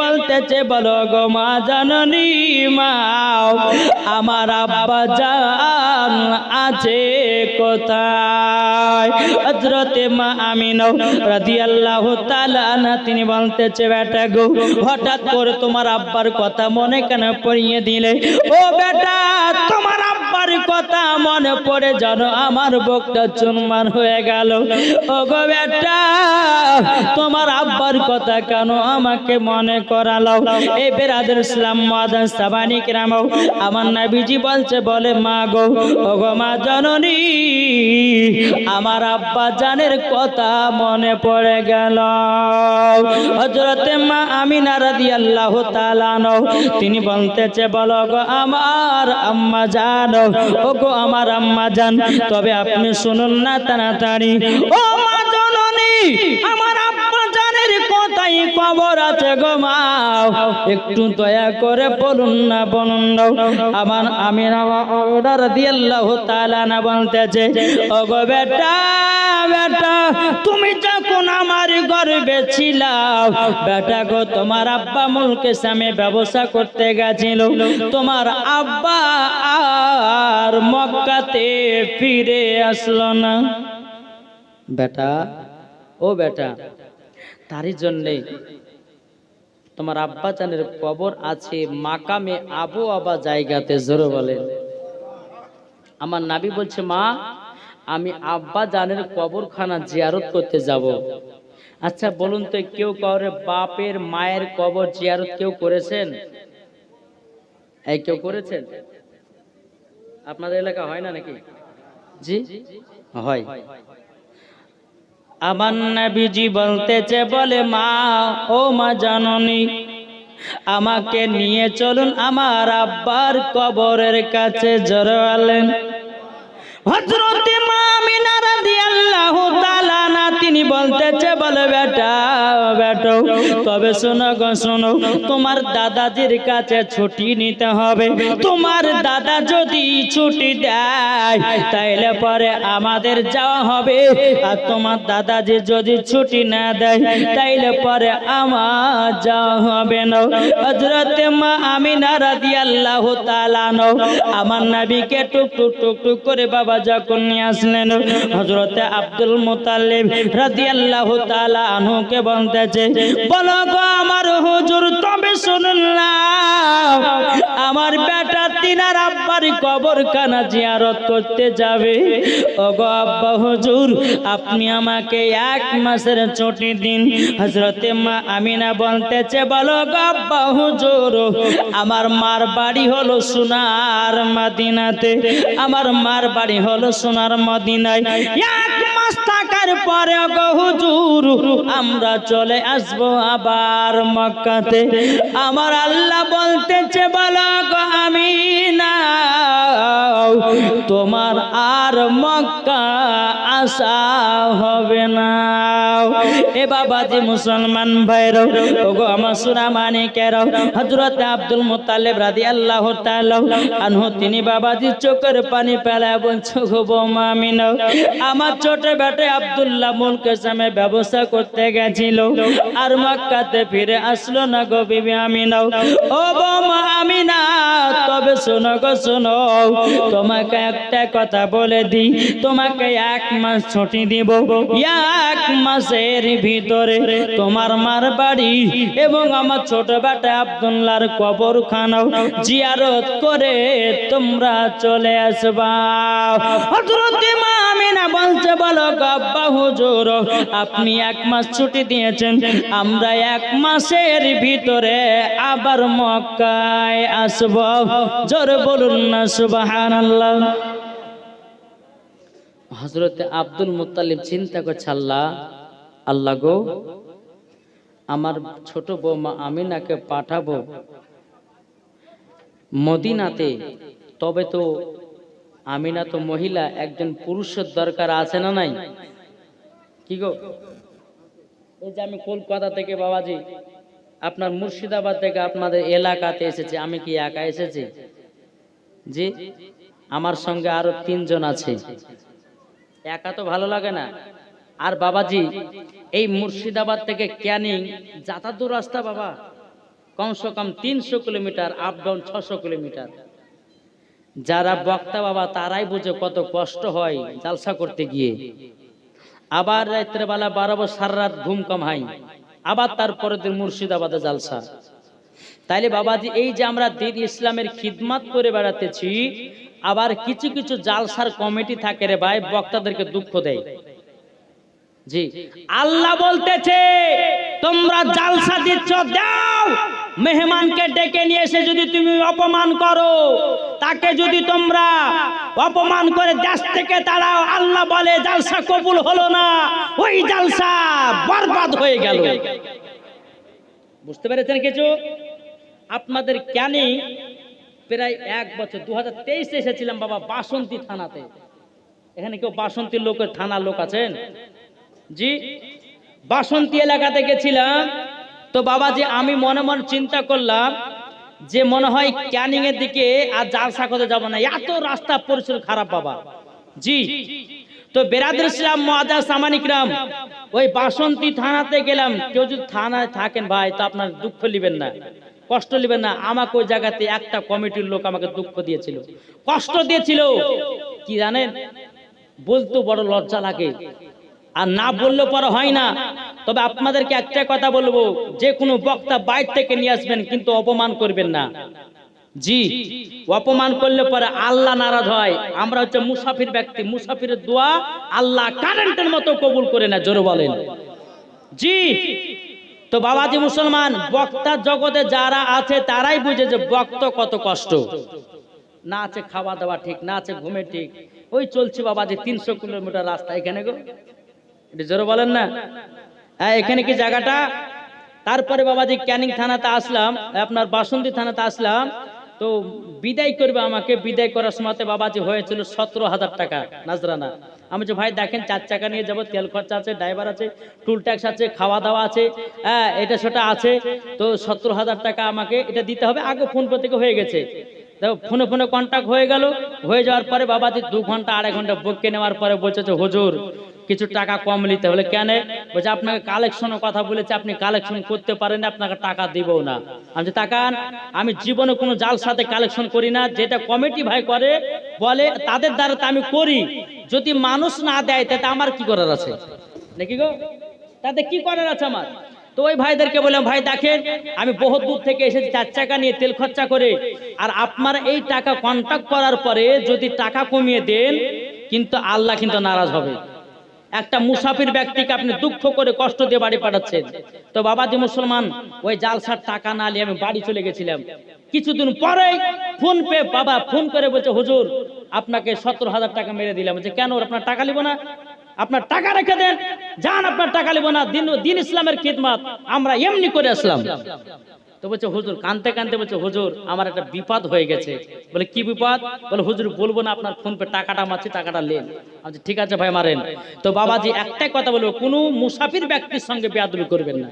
বলতেছে, বলো গো মা আমার আব্বা জান আছে কোথায়? হযরতে মা আমিনা রাদিয়াল্লাহু তাআলা আনহা তিনি বলতেছে, বেটা গো, হঠাৎ করে তোমার আব্বার কথা মনে কেন পড়িয়ে দিলে? ও বেটা, তোমার কথা মনে পড়ে জানো আমার বুকটা চুনমান হয়ে গেল। ও গো বেটা, তোমার আব্বার কথা কেন আমাকে মনে করালো? এই বেরাদের ইসলাম মাদান সাবানি কিরাম, আমার নাবিজি বলছে, বলে, মা গো ও গো মা জননী, আমার আব্বা জানের কথা মনে পড়ে গেল। হজরতে মা আমিনা রাদিয়াল্লাহু তাআলা তিনি বলতেছে, বলো গো আমার আম্মা জান ও গো আমার আম্মা যান তবে আপনি শুনুন না তাড়াতাড়ি। ও মা জননী আমার কোথায় খবর আছে গো মা। একটু দয়া করে বলুন না বলুন না। আমার আমিনা রাদিয়াল্লাহু তাআলা না বলতেছে ও গো বেটা বেটা, তুমি যখন আমার গর্বে ছিলাম বেটা গো, তোমার আব্বা মুলকে সামে ব্যবসা করতে গেছিল। তোমার আব্বা আর মক্কাতে ফিরে আসলো না। বেটা, ও বেটা তারই জন্যে তোমার আব্বা জানের কবর আছে মাকামে আবু আবা জায়গাতে, জোরে বলেন আমার নাবি বলছে, মা, আমি আব্বা জানের কবরখানা জিয়ারত করতে যাব। আচ্ছা বলুন তো, কেউ কাউরে বাপের মায়ের কবর জিয়ারত কেউ করেছেন? এই, কেউ করেছেন? আপনাদের এলাকা হয় না নাকি? জি? হয়। আমার নবীজি বলতেছে, বলে মা, ও মা জাননী, আমাকে নিয়ে চলুন আমার আব্বার কবরের কাছে জড়ালেন হজরতে মা মিনারা রাদিয়াল্লাহু তাআলা তিনি বলতেছে, বলে, বেটা, বেটো, তবে শোনো গো, শোনো, তোমার দাদাজির কাছে ছুটি নিতে হবে। তোমার দাদা যদি ছুটি দেয়, তাইলে পরে আমাদের যাওয়া হবে। আর তোমার দাদাজি যদি ছুটি না দেয়, তাইলে পরে আমার যাওয়া হবে না। হজরতে মা আমিনা রাদিয়াল্লাহু তাআলা নো আমার নবীকে টুক টুক টুক টুক করে বাবা যখন নিয়ে আসলেন হজরতে আব্দুল মুতাল্লিব রাদিয়াল্লাহু তাআলা আনহুকে বলতেছে বলো গো আমার হুজুর তবে শুনুন না। আমার বেটা তিনার আব্বার কবর কানা জিয়ারত করতে যাবে। ও গো আব্বা হুজুর, আপনি আমাকে এক মাসের ছুটি দিন। হজরতে মা আমিনা বলতেছে, বলো গো আব্বা হুজুর, আমার মার বাড়ি হলো সোনার মদিনাতে। আমার মার বাড়ি হলো সোনার মদিনায়। এক মাস থাকার পরে গো হুজুর, আমরা চলে আসব আবার মক্কাতে। আমার আল্লাহ বলতেছে, বলো গো আমি না তোমার আর মক্কা আসা হবে না। এ বাবাজি মুসলমান ভাইরাও ওগো আমার সুরা মানিকেরাও হযরত আব্দুল মুত্তালিব রাদিয়াল্লাহু তাআলা আনহু, তিনি বাবাজি চোখের পানি ফেলা বলছো গো বৌমা আমিনাও, আমার ছোট বেটে আব্দুল্লাহ মুলকের সামনে ব্যবসা করতে গেছিল আর মক্কাতে ফিরে আসলো না গো বিবি আমিনাও। ও বৌমা আমিনা, তবে শোনো গো, শোনো তোমাকে একটা কথা বলে দিই, তোমাকে এক মাস ছুটি দিব। এক মাসের ভিতরে তোমার মার বাড়ি এবং আমার ছোট বেটা আব্দুল্লাহর কবর খানাও জিয়ারত করে তোমরা চলে আসবা। বলছে, বলো গব্বা হুজুর, আপনি এক মাস ছুটি দিয়েছেন, আমরা এক মাসের ভিতরে আবার মক্কায় আসব। জোর বলুন না সুবহানাল্লাহ হজরত আব্দুল মুত্তালিব চিন্তা করছে, আল্লাহ আল্লাহ গো, আমার ছোট বৌমা আমিনাকে পাঠাবো মদিনাতে, তবে তো আমিনা তো মহিলা, একজন পুরুষের দরকার আছে না নাই? কি গো? এই যে আমি কলকাতা থেকে বাবাজি, আপনার মুর্শিদাবাদ থেকে আপনাদের এলাকাতে এসেছে, আমি কি একা এসেছি? জি? আমার সঙ্গে আরও তিনজন আছে। একা তো ভালো লাগে না। আর বাবাজি, এই মুর্শিদাবাদ থেকে ক্যানিং যাতায়াত রাস্তা বাবা। কমসে কম তিনশো কিলোমিটার আপ ডাউন ছশো কিলোমিটার। যারা বক্তা বাবা, তারাই বুঝে কত কষ্ট হয় জালসা করতে গিয়ে। আবার রাত্রেবেলা বারো বছর সারা রাত ঘুম কম হয়। আবার তারপরে দিন মুর্শিদাবাদে জালসা। তাইলে বাবাজি, এই যে আমরা দিন ইসলামের খিদমাত করে বেড়াতেছি আবার কিছু কিছু জালসার কমিটি থাকে রে ভাই, বক্তাদেরকে দুঃখ দেয়। জি, আল্লাহ বলতেছে, তোমরা জালসা দিচ্ছ, দাও। মেহমানকে ডেকে নিয়ে এসে যদি তুমি অপমান করো, তাকে যদি তোমরা অপমান করে দেশ থেকে তাড়াও, আল্লাহ বলে, জালসা কবুল হলো না। ওই জালসা বরবাদ হয়ে গেল। বুঝতে পেরেছেন কিছু? আপনাদের জ্ঞানে প্রায় এক বছর দু হাজার তেইশে এসেছিলাম বাবা বাসন্তী থানাতে। এখানে কেউ বাসন্তীর লোকের থানার লোক আছেন? জি, বাসন্তী এলাকাতে গেছিলাম। তো বাবা যে আমি মনে মনে চিন্তা করলাম যে মনে হয় ক্যানিং এর দিকে আর জালসা করতে যাব না। এত রাস্তা পরিচয় খারাপ বাবা। জি, তো বেরাদুল ইসলাম মহাদাস সামানিকরাম ওই বাসন্তী থানাতে গেলাম। কেউ যদি থানায় থাকেন ভাই, তো আপনার দুঃখ নেবেন না। কষ্ট নেবেন না। আমাকে ওই জায়গাতে একটা কমিটির লোক আমাকে দুঃখ দিয়েছিল। কষ্ট দিয়েছিল। কি জানেন? বলতো বড় লজ্জা লাগে। আর না বললে পরে হয় না। তবে আপনাদেরকে একটা কথা বলব, যে কোনো বক্তা বাইর থেকে নিয়ে আসবেন, কিন্তু অপমান করবেন না। জি, অপমান করলে পরে আল্লাহ নারাজ হয়। আমরা হচ্ছে মুসাফির ব্যক্তি। মুসাফিরের দোয়া আল্লাহ কারেন্টের মতো কবুল করে না জোরে বলেন। জি তো বাবাজি মুসলমান বক্তার জগতে যারা আছে তারাই বুঝে যে বক্ত কত কষ্ট। না আছে খাওয়া দাওয়া ঠিক, না আছে ঘুমে ঠিক। ওই চলছে বাবাজি তিনশো কিলোমিটার রাস্তা, এখানে গো। এটা জোরে বলেন না। হ্যাঁ এখানে কি জায়গাটা? তারপরে বাবাজি ক্যানিং থানাতে আসলাম, আপনার বাসন্তী থানাতে আসলাম। তো বিদায় করবে আমাকে, বিদায় করার সময়তে বাবাজি হয়েছিল সতেরো হাজার টাকা, নাজরানা। আমি যে, ভাই, দেখেন, চার চাকা নিয়ে যাব, তেল খরচা আছে, ড্রাইভার আছে, টুল ট্যাক্স আছে, খাওয়া দাওয়া আছে হ্যাঁ এটা সেটা আছে, তো সতেরো হাজার টাকা আমাকে এটা দিতে হবে। আগে ফোন পে থেকে হয়ে গেছে। দেখো, ফোনে ফোনে কন্ট্যাক্ট হয়ে গেল, হয়ে যাওয়ার পরে বাবাজি দু ঘণ্টা, আড়াই ঘণ্টা বকে নেওয়ার পরে বলছে যে, হুজুর কিছু টাকা কম নিতে বলে কেন? বলছে, আপনাকে কালেকশনের কথা বলেছে, আপনি কালেকশন করতে পারেন, আপনাকে টাকা দিব না। আমি তাকান, আমি জীবনে কোনো জাল সাথে কালেকশন করি না, যেটা কমিটি ভাই করে, বলে, তাদের দ্বারা আমি করি। যদি মানুষ না দেয়, তাতে আমার কি করার আছে? নাকি গো? তাতে কি করার আছে আমার? তো ওই ভাইদেরকে বললাম, ভাই, দেখেন, আমি বহুত দূর থেকে এসেছি চার চাকা নিয়ে তেল খরচা করে, আর আপনার এই টাকা কন্ট্যাক্ট করার পরে যদি টাকা কমিয়ে দেন, কিন্তু আল্লাহ কিন্তু নারাজ হবে। একটা মুসাফির ব্যক্তিকে আপনি দুঃখ করে কষ্ট দিয়ে বাড়ি পাঠাচ্ছেন। তো বাবাজি মুসলমান, ওই জালসার টাকা না নিয়ে আমি বাড়ি চলে গেছিলাম। কিছুদিন পরে ফোন পে বাবা ফোন করে বলছে, হুজুর, আপনাকে সত্তর হাজার টাকা মেরে দিলাম। বলছে, কেন আপনার টাকা নিব না? আপনার টাকা রেখে দেন। যান, আপনার টাকা নিব না। দিন দিন ইসলামের খিদমাত। আমরা এমনি করে আসলাম। তো বলছে, হুজুর, কানতে কানতে বলছে, হুজুর, আমার একটা বিপদ হয়ে গেছে। বলে, কি বিপদ? বলে, হুজুর, বলব না আপনার ফোন পে টাকাটা মারছি টাকাটা লেন আচ্ছা ঠিক আছে ভাই, মারেন। তো বাবাজি একটাই কথা বলব কোনো মুসাফির ব্যক্তির সঙ্গে বেয়াদবি করবেন না।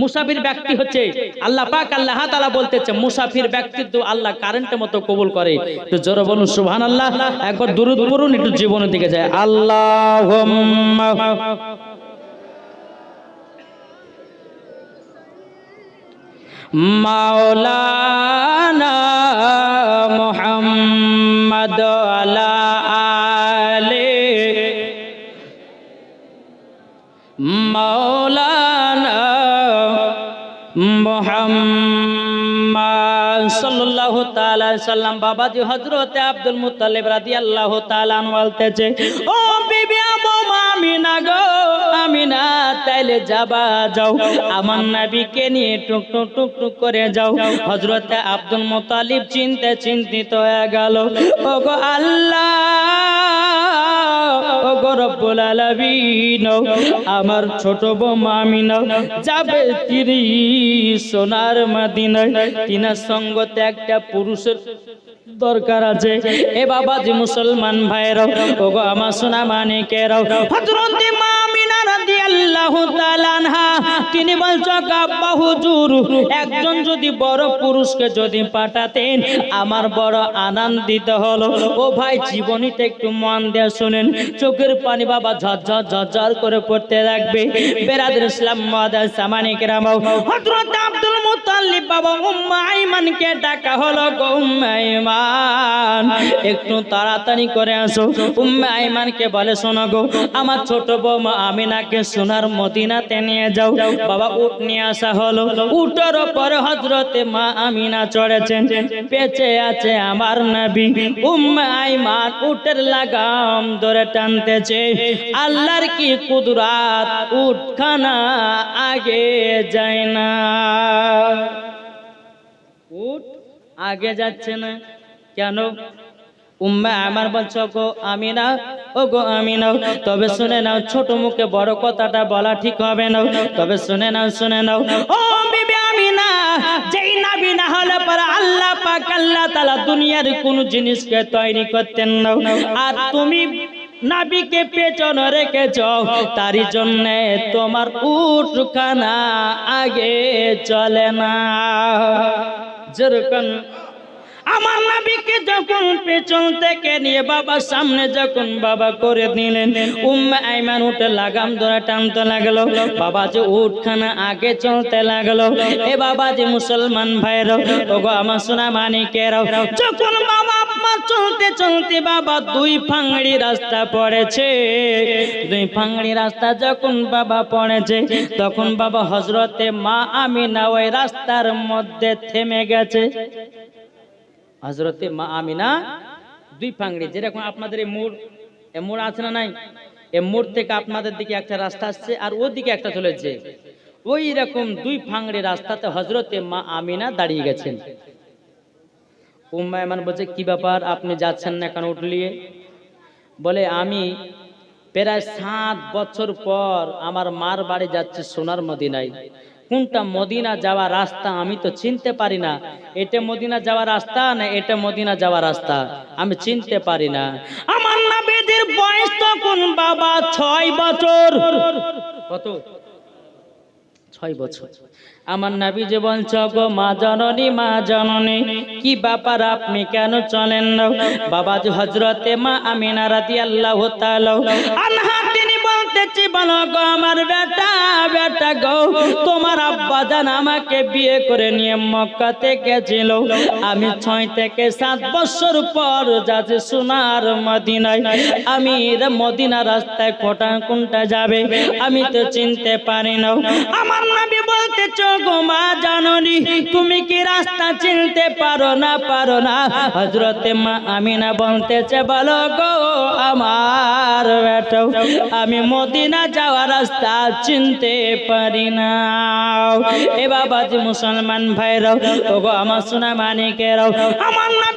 মুসাফির ব্যক্তি হচ্ছে আল্লাহ পাক, আল্লাহ তাআলা বলতেছে, মুসাফির ব্যক্তিত্ব আল্লাহ কারেন্টের মতো কবুল করে। তো জোরে বলুন, সুবহানাল্লাহ, একবার দুরুদ পড়ুন, একটু জীবনের দিকে যায়। আল্লাহুম্মা মাওলানা মুহাম্মদ আলা আলে মাওলানা মুহাম্মদ সাল্লাল্লাহু তাআলা সাল্লাম বাবাজি হযরতে আব্দুল মুত্তালিব রাদিয়াল্লাহু তাআলা আনহু বলতেছে, ও আমিনা তাইলে যাবা যাও। আমার নাবিকে নিয়ে টুক টুক টুক টুক করে যাও। হজরত আব্দুল মোতালিব চিনতে চিন্তিত হয়ে গেল। ও গো আল্লাহ! আমার ছোট বৌমা যাবে তিরি সোনার মদিনায়। তিনার সঙ্গতে একটা পুরুষের দরকার আছে। এ বাবা যে মুসলমান ভাইরাও ও গো আমার সোনা মানিকেরাও হযরতে মা আমিনা রাদিয়াল্লাহু তাআলা আনহা, তিনি বলছো আব্বা হুজুর, একজন যদি বড় পুরুষকে যদি পাঠাতেন, আমার বড় আনন্দিত হলো। ও ভাই জীবনীতে একটু মন দিয়ে শুনেন। চোখের পানি বাবা ঝরঝর ঝরঝর করে পড়তে লাগবে। বেরাদের ইসলাম মাদার সামানিক রামাও। হযরত আব্দুল মুতাল্লিব বাবা উম্মা আইমানকে ডাকা হলো গো উম্মা আইমান। একটু তাড়াতাড়ি করে আসো। উম্মা আইমানকে বলে, শোনো গো, আমার ছোট বৌমা আমিনাকে সোনার মদিনাতে নিয়ে যাও। বাবা, উট নিয়ে আসা হলো। উটের ওপর হজরতে মা আমিনা চড়েছেন। পেছে আছে আমার নবী। উম্মা আইমান উটের লাগাম ধরে টানতেছে। আল্লাহর কি কুদরাত? উটখানা আগে যায় না। উট আগে যাচ্ছে না। কেন? উম্মা আমার বলছ গো আমি না ও গো আমি নাও তবে শুনে নাও, ছোট মুখে বড় কথাটা বলা ঠিক হবে না। তবে শুনে নাও শুনে নাও। ও বিবি আমি না যেই নাবি না হলে পরে আল্লাহ পাক আল্লাহ তাআলা দুনিয়ার কোন জিনিসকে তৈরি করতেন না। আর তুমি নাবিকে পেছন রেখেছ, তারই জন্য তোমার উটখানা আগে চলে না। যেরকম আমার নাবিকে যখন পেছন থেকে নিয়ে বাবা সামনে যখন বাবা করে দিলেন উম্মা আইমান উঠে লাগাম ধরে টানতে লাগল, বাবা যে উঠখানা আগে চলতে লাগল, এ বাবা যে মুসলমান ভাইরাও ওগো আমার সোনা মানিকেরাও যখন বাবা আপনার চলতে চলতে বাবা দুই ফাংড়ি রাস্তা পড়েছে। দুই ফাংড়ি রাস্তা যখন বাবা পড়েছে, তখন বাবা হজরতে মা আমিনা ওই রাস্তার মধ্যে থেমে গেছে। হজরতে মা আমিনা দুই ফাংড়ি, যেরকম আপনাদের এই মোড়, এ মোড় আছে না নাই? এ মোড় থেকে আপনাদের দিকে একটা রাস্তা আসছে আর ওদিকে একটা চলেছে ওই রকম দুই ফাংড়ি রাস্তাতে হজরতে মা আমিনা দাঁড়িয়ে গেছেন। উম্মায়মান বলছে, কি ব্যাপার? আপনি যাচ্ছেন না কেন উঠলিয়ে বলে, আমি প্রায় সাত বছর পর আমার মার বাড়ি যাচ্ছে সোনার মদিনায়। কোনটা মদিনা যাওয়া রাস্তা আমি তো চিনতে পারি না। এটা মদিনা যাওয়া রাস্তা না এটা মদিনা যাওয়া রাস্তা? আমি চিনতে পারি না। আমার নাবিদের বয়স তখন বাবা ছয় বছর। কত? ছয় বছর। আমার নাবি যে বলছ গো মা জননী মা জননী, কি ব্যাপার আপনি কেন চলেন না? বাবা হজরতে মা আমিনা রাতি আল্লাহ আনহা তিনি বলো গো আমার বেটা বেটা গো, তোমার আব্বা জান আমাকে বিয়ে করে নিয়ে মক্কাতে গেছিল আমি ছয় থেকে সাত বছর পর যাচ্ছে সোনার মদিনায়। আমি মদিনা রাস্তায় কোটা কোনটা যাবে, আমি তো চিনতে পারি না। আমার নবী বলতে গো মা জাননি, তুমি কি রাস্তা চিনতে পারো না পারো না? হজরতে মা আমিনা বলতেছে, বলো গো আমার বেটাও আমি মদিনা যাওয়ার রাস্তা চিনতে পারি না। এ বাবাজি মুসলমান ভাইরাও ও গো আমার সোনা মানিকেরাও, আমার নবী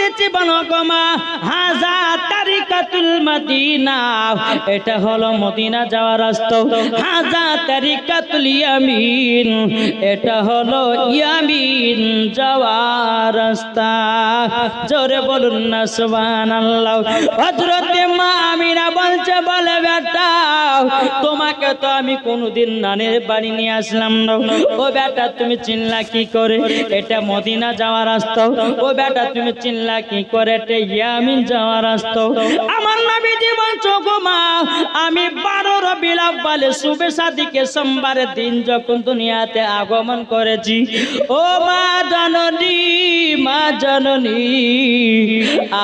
বলতেছে বলো গো হাজা তারিকাতুল মদিনা। এটা হলো মদিনা যাওয়ার রাস্তা। হাজা তারিকাতুল ইয়ামিন, এটা হলো ইয়ামিন যাওয়ার রাস্তা। জোরে বলুন না, সুবহানাল্লাহ। হযরতে মা আমিনা বলছে, বলে বেটা, তোমাকে তো আমি কোনোদিন নানের বাড়ি নিয়ে আসলাম না। ও বেটা, তুমি চিনলা কি করে? এটা মদিনা যাওয়ার রাস্তা। ও বেটা, তুমি চিনলা কি করে ইয়ামিন যাওয়ার রাস্তা? আমার নবী জীবন চোখো মা, আমি বারো রবিল শুভে সাদিকে সোমবারের দিন যখন দুনিয়াতে আগমন করেছি। ও মা জননী মা জননী,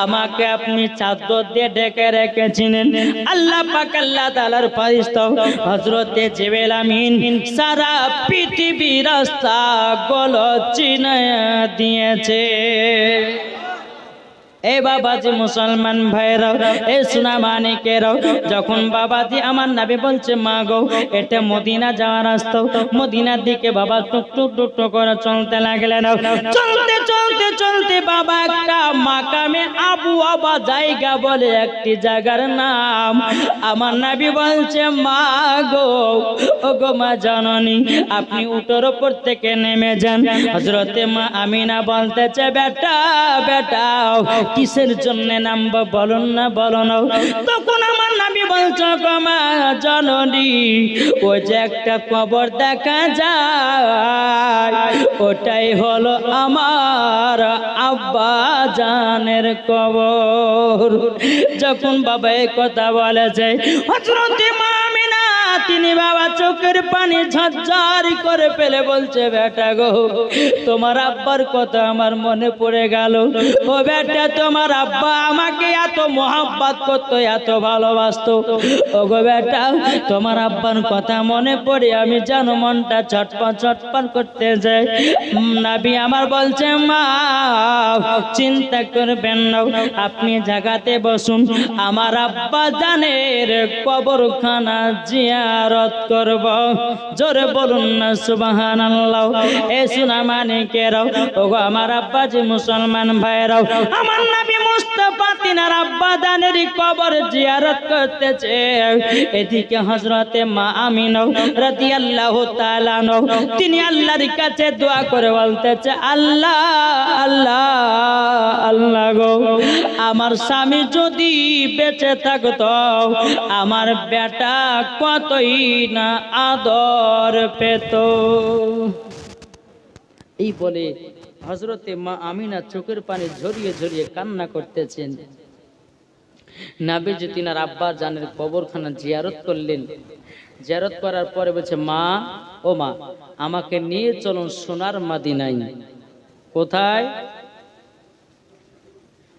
আমাকে আপনি চাদর দিয়ে ডেকে রেখেছিলেন। আল্লাহ পাক, আল্লাহ তাআলার ফেরেশতা হযরতে জিবরিল আমিন, সারা পৃথিবী রাস্তা গলো চিনায়া দিয়েছে। এ বাবাজি মুসলমান ভাইরাও, এ সোনা মানিকেরাও যখন বাবাজি আমার নাবি বলছে, মা গো, এটা মদিনা যাওয়ার রাস্তা। মদিনার দিকে বাবা টুক টুক টুক টুক করে চলতে লাগলেন। চলতে চলতে চলতে বাবা একটা মাকামে আবু আবা জায়গা বলে একটি জায়গার নাম। আমার নাবি বলছে, মা গো ও গো মা জননী, আপনি উটোর ওপর থেকে নেমে যান। হজরতে মা আমিনা বলতেছে, বেটা বেটা কিসের জন্য নামবো বলুন না, বলুন তখন আমার নাবি বলছো কমা জননী ও যে একটা কবর দেখা যায়, ওটাই হলো আমার আব্বা জানের কবর। যখন বাবা কথা বলেছে হজরতে মামিনা তিনি বাবা চোখের পানি ঝরঝরি করে ফেলে বলছে, বেটা গো, তোমার আব্বার কথা আমার মনে পড়ে গেল। ও বেটা, তোমার আব্বা আমাকে এত মোহাব্বত করতো, এত ভালোবাসতো। ও গো বেটা, তোমার আব্বার কথা মনে পড়ে, আমি জানো মনটা ছটপট ছটপট করতে যাই। নাবি আমার বলছে, মা, চিন্তা করবেন না, আপনি জায়গাতে বসুন। আমার আব্বা জানের কবরখানা জিয়ারত করব। জোরে বলুন না সুবাহান আল্লাহ এ সুনা মানিকেরাও ওগো আমার আব্বা যে মুসলমান ভাইরাও আমার নাবি মুস্তফা তিনার আব্বা জানের কবর জিয়ারত করতেছে। এদিকে হজরতে মা আমিনাও রাদিয়াল্লাহু তাআলা নও। তিনি আল্লাহর কাছে দোয়া করে বলতেছে, আল্লাহ আল্লাহ আল্লাহ গো, আমার স্বামী যদি বেঁচে থাকতো, আমার বেটা কতই না আদর পেত। এই বলে হজরতে মা আমিনা চোখের পানি ঝরিয়ে ঝরিয়ে কান্না করতেছেন। নাবিজি তিনার আব্বা জানের কবরখানা জিয়ারত করলেন। জিয়ারত করার পরে বলছে, মা, ও মা, আমাকে নিয়ে চলুন সোনার মাদিনাই কোথায়?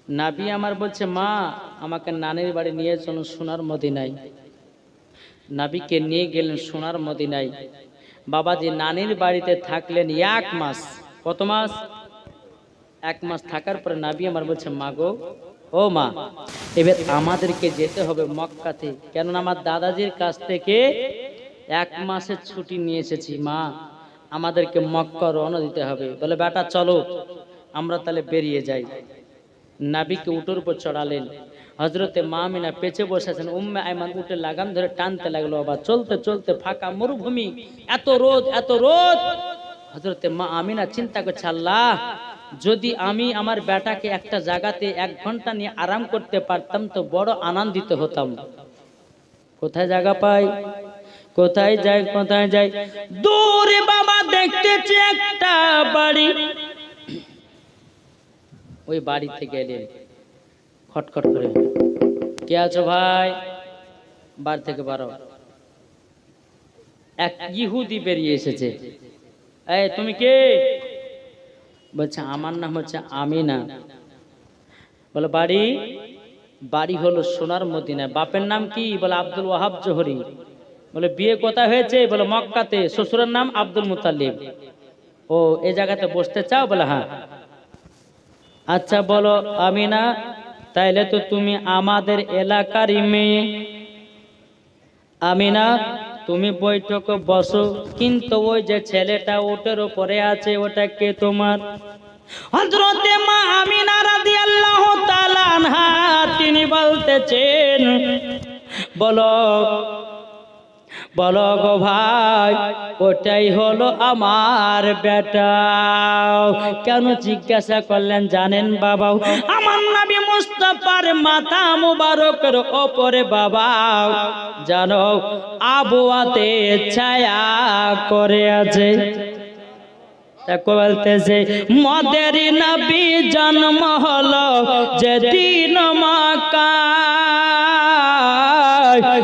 নাবি আমার বলছে, মা, আমাকে নানির বাড়ি নিয়ে চলুন সোনার মদিনায়। নাবিকে নিয়ে গেলেন সোনার মদিনায়। বাবাজি নানির বাড়িতে থাকলেন এক মাস। কত মাস? এক মাস থাকার পরে নাবি আমার বলছে, মা গো, ও মা, এবার আমাদেরকে যেতে হবে মক্কাতে। কেননা আমার দাদাজির কাছ থেকে এক মাসের ছুটি নিয়ে এসেছি, মা। আমাদেরকে মক্কা রওনা দিতে হবে। বলে, বেটা, চলো, আমরা তাহলে বেরিয়ে যাই। নাবিকে উটোর উপর চড়ালেন। হজরতে মামিনা পেছে বসেছেন উম্মে আইমান উঠে লাগাম ধরে টানতে লাগল, আবার চলতে চলতে ফাঁকা মরুভূমি, এত রোদ এত রোদ। হজরতে মা আমিনা চিন্তা করছে, আল্লাহ, যদি আমি আমার বেটাকে একটা জায়গাতে এক ঘণ্টা নিয়ে আরাম করতে পারতাম, তো বড় আনন্দিত হতাম। কোথায় জায়গা পাই? কোথায় যাই কোথায় যাই? দূরে বাবা দেখতেছি একটা বাড়ি। ওই বাড়িতে গেলেন, খটখট করে। কে আছো ভাই? বার থেকে বারো। এক ইহুদি বেরিয়ে এসেছে। এই, তুমি কে? বলছে, আমার নাম হচ্ছে আমিনা। বলে, বাড়ি? বাড়ি হলো সোনার মদিনা বাপের নাম কি? বলে, আব্দুল ওয়াহাব জোহরি। বলে, বিয়ে কোথায় হয়েছে? বলে, মক্কাতে। শ্বশুরের নাম আব্দুল মুতালিব। ও, এ জায়গাতে বসতে চাও? বলে হ্যাঁ। আচ্ছা বলো, আমিনা তাইলে তো তুমি আমাদের এলাকারই মেয়ে। আমিনা, তুমি বৈঠকে বসো, কিন্তু ওই যে ছেলেটা ওটার উপরে আছে, ওটা কে তোমার? হজরতে মা আমিনা রাদিয়াল্লাহু তাআলা আনহা, তিনি বলতেছেন, বলো বলো গো ভাই, ওটাই হলো আমার বেটা। কেন জিজ্ঞাসা করলেন জানেন বাবা আমার নবী মুস্তাফার মাথা মুবারকের ওপরে বাবা। জানো, আবুয়াতে ছায়া করে আছে। মদের নবী জন্ম হলো যেদিন মাকা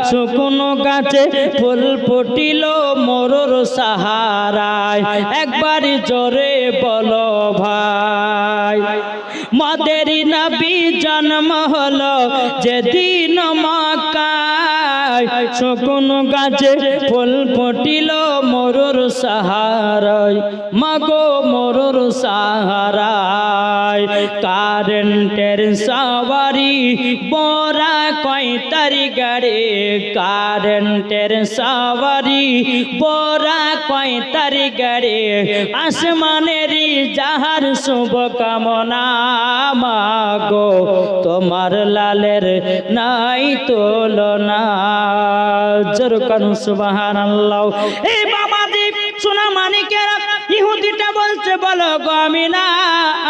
শুকনো গাছে ফুল ফুটিল মোরর সাহারায়। একবারই জোরে বলো ভাই মদের নবী জন্ম হলো, যেদিন মাকায়। শুকনো গাছে ফুল ফুটিল মোরর সাহারায়। মাগো মোরর সাহারায়, কারেন্টের সাওয়ারি বরা কয় তারি গাড়ি, কারেন্টের সাওয়ারি। বরা কয় তারি গাড়ি, আসমানেরই যাহার শুভ কামনা মাগো, তোমার লালের নাই তুলনা। জোর কানু সুবহানাল্লাহ এই বাবাজি সোনা মানিকের, ইহুদিটা বলছে বলো আমি না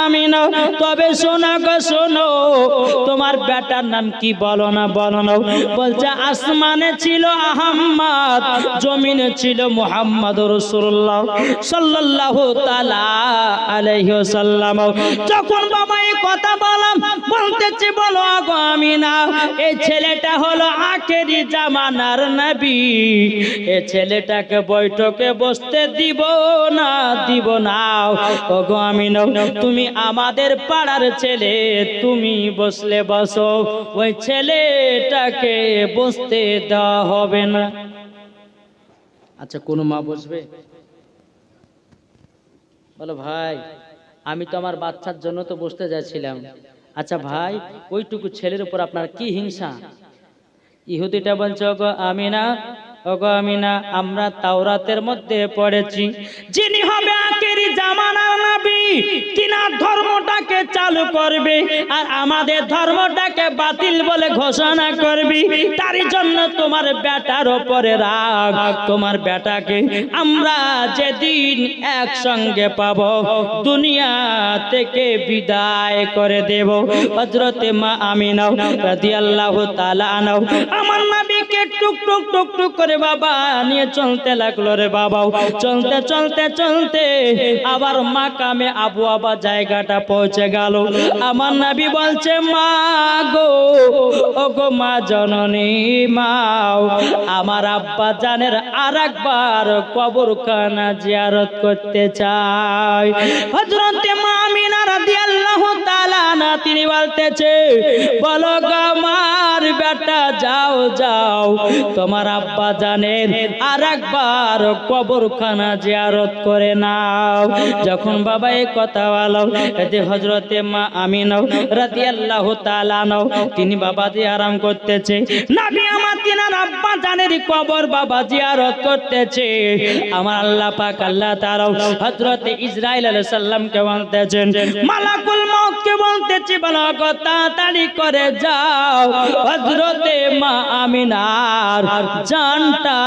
আমি না তবে শোনা গো, শোনো, তোমার বেটার নাম কি বলো না বলো না। বলছে, আসমানে ছিল আহম্মদ, জমিনে ছিল মুহাম্মদ রসুল্লাহ সাল্লাল্লাহু তাআলা আলাইহি ওয়াসাল্লাম। যখন বাবা এই কথা বললাম, বলতেছি, বলো গো আমি না এই ছেলেটা হলো আখেরি জামানার নবী। এ ছেলেটাকে বৈঠকে বসতে দিব না দিব না। ওগো আমি তুমি আমাদের পাড়ার ছেলে, তুমি বসলে বসো। ওই ছেলেটাকে বসতে দেওয়া হবে না। আচ্ছা কোনো মা বসবে? বলো, ভাই, আমি তো আমার বাচ্চার জন্য তো বসতে যাচ্ছিলাম। আচ্ছা ভাই, ওইটুকু ছেলের উপর আপনার কি হিংসা? ইহুদিটা বলছে, ওগো আমিনা ওগো আমিনা, আমরা তাওরাতের মধ্যে পড়েছি। যিনি হবে আখেরি জামানার নবী, তিনার ধর্মটাকে চালু করবে আর আমাদের ধর্মটাকে বাতিল বলে ঘোষণা করবি। তারই জন্য তোমার বেটার ওপরে রাগ। তোমার বেটাকে আমরা যেদিন একসঙ্গে পাব, দুনিয়া থেকে বিদায় করে দেব। হজরতে মা আমিনাও রাদিয়াল্লাহু তাআলা আনাও আমার নবীকে টুক টুক টুক টুক করে বাবা, নিয়ে চলতে লাগল রে বাবাও। চলতে চলতে চলতে আবার মাকামে আবু আবা জায়গাটা পৌঁছে গেল। আমার নবী বলছে, মা গো ও গো মা জননী, মাও। আমার আব্বা জানের আর একবার কবর খানা জিয়ারত করতে চাই হজরতে মা আমিনা রাদিয়াল্লাহু তাআলা না তিনি বলতেছে, বলো গো আমার বেটা, যাও যাও। তোমার আব্বা জানের আর একবার কবরখানা জিয়ারত করে নাও। যখন বাবা এই কথা বলো এতে হজরতে মা আমিনাও রাদিয়াল্লাহু তাআলা নাও তিনি বাবা জি আরাম করতেছে। নবী আমার তিনার আব্বা কবর বাবা জিয়ারত করতেছে। আমার আল্লাহ পাক আল্লাহ তাআলা হযরতে ইসরাইল আলাইহিস সালামকে বলতেছেন, মালাকুল মউত কে বলতেছে করে যাও। হযরতে মা আমিনার জানটা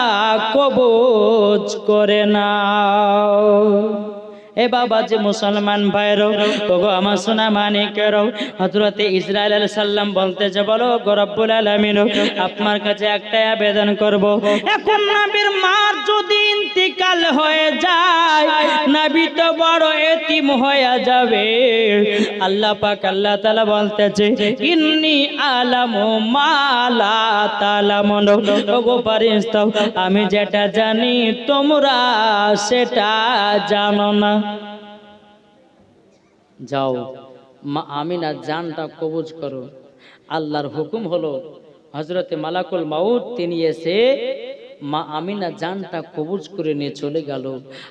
কবচ করে নাও। এ বাবা যে মুসলমান ভাইরও ওগো আমার সোনা মানিকেরও হজরতে ইসরায়েল আলাইহিস সাল্লাম বলতেছে বলো গো রব্বুল আলামিন, আপনার কাছে একটাই আবেদন করব। এখন নবীর মার যদি ইন্তিকাল হয়ে যায়, নবী তো বড় এতিম হয়ে যাবে। আল্লাহ পাক, আল্লাহ তাআলা বলতেছে, ইন্নি আলামু মালা তালামুন। ওগো ফারিস্তা আমি যেটা জানি তোমরা সেটা জানো না। যাও, মা আমিনা জানটা কবজ করো। আল্লাহর হুকুম হলো হজরতে মালাকুল মাউদ তিনি এসে মা আমিনা জানটা কবজ করে নিয়ে চলে গেল।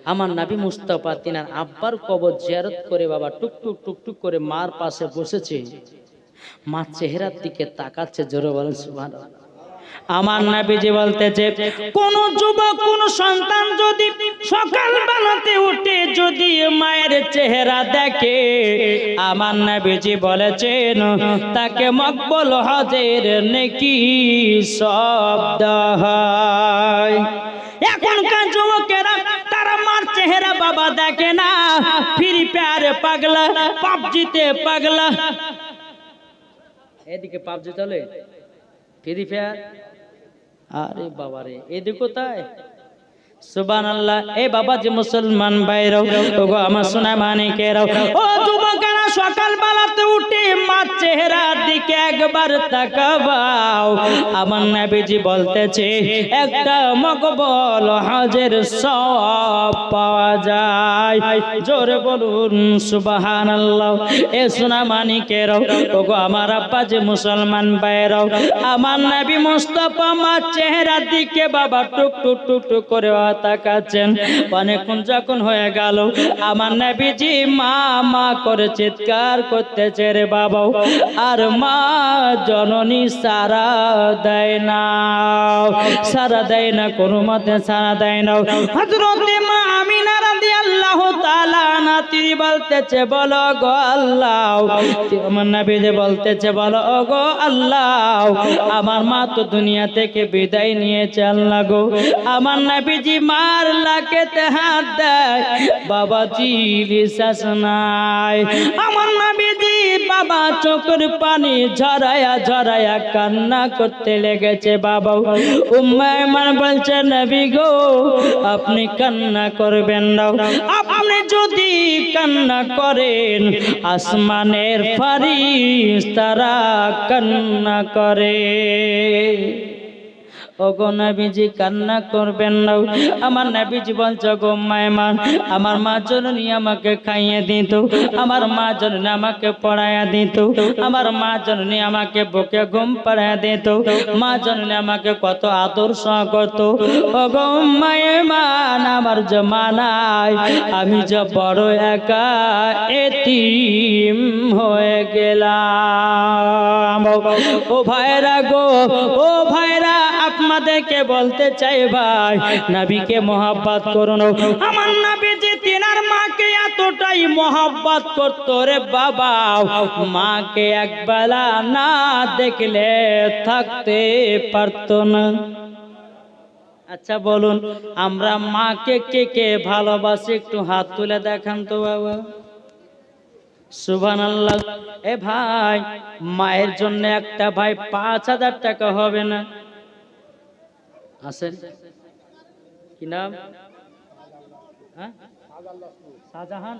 আমার নাবি মুস্তাফা তিনার আব্বার কবর জিয়ারত করে বাবা টুকটুক টুকটুক করে মার পাশে বসেছে। মা চেহারার দিকে তাকাচ্ছে জোরে বলেন, সুবহানাল্লাহ। আমার নাবিজি বলতেছে, কোন যুবক, কোন সন্তান যদি সকাল বেলাতে উঠে যদি মায়ের চেহারা দেখে, আমার নাবিজি বলেছেন, তাকে মকবল হজের নেকি শব্দ হয় এখনকার যুবকেরা তারা মার চেহারা বাবা দেখে না, ফ্রি ফায়ারে পাগলা, পাবজিতে পাগলা। এদিকে পাবজি চলে, ফ্রি ফায়ার আরে বাবা রে এদিকে কোথায় সুবান আল্লাহ এ বাবা যে মুসলমান ভাইরাও, ওগো আমার সোনা মানিকেরাও ও যুবকেরা সকাল বেলাতে উঠে মার চেহারার দিকে একবার তাকাবাও। আমার নবীজি বলতেছে, একটা মকবল হাজের সব পাওয়া যায়। জোরে বলুন, সুবহানাল্লাহ। এ সোনা মানিকেরাও ওগো আমার আব্বা যে মুসলমান ভাইরাও আমার নবী মুস্তাফা মার চেহারার দিকে বাবা টুক টুক টুক টুক করে তাকাচ্ছেন। অনেকক্ষণ যখন হয়ে গেল, আমার নবীজি মা মা করে চিৎকার করতেছে রে বাবা আর মা জননী সারা দেয় না। সারা দেয় না, কোনো মতে সারা দেয় না। হজরতে মা আমিনা রাদিয়াল্লাহু তাআলা না তিনি বলতেছে, বলো গো আল্লাহ। আমার নবী যে বলতেছে, বলো গো আল্লাহ, আমার মা তো দুনিয়া থেকে বিদায় নিয়েছে আল্লাহ গো। আমার নবীজি মার লাকেতে হাত দেয় বাবাজি বিশ্বাস নাই। আমার নবীজি বাবা চোখের পানি ঝরায়া ঝরায়া কান্না করতে লেগেছে বাবা। উম্মায়মান বলছে, নবী গো, আপনি কান্না করবেন না। আপনি যদি কান্না করেন, আসমানের ফারিস তারা কান্না করে। ওগো নাবিজি, কান্না করবেন না। আমার নবীজি বলছে গো মায়মা আমার মা জননী আমাকে খাইয়ে দিত। আমার মা জননী আমাকে পড়াইয়া দিত। আমার মা জননী আমাকে বুকে ঘুম পাড়াইয়া দিত। মা জননী আমাকে কত আদর সহ করত। ওগো মায়মান আমার জমানায় আমি যে বড় একা এতিম হয়ে গেলাম ও ভাইরা গো ও ভাইরা আপনাদেরকে বলতে চাই ভাই নবীকে মহাব্বত করুন আমার নবী যে তিনার মাকে এতটাই মহাব্বত করতো রে বাবা মাকে একবেলা না দেখলে থাকতে পারতো না আচ্ছা বলুন, আমরা মাকে কে কে ভালোবাসি? একটু হাত তুলে দেখান তো, বাবা। সুবান আল্লাহ এ ভাই, মায়ের জন্য একটা ভাই পাঁচ হাজার টাকা হবে না? আসেন কি নাম? হ্যাঁ? শাহজাহান?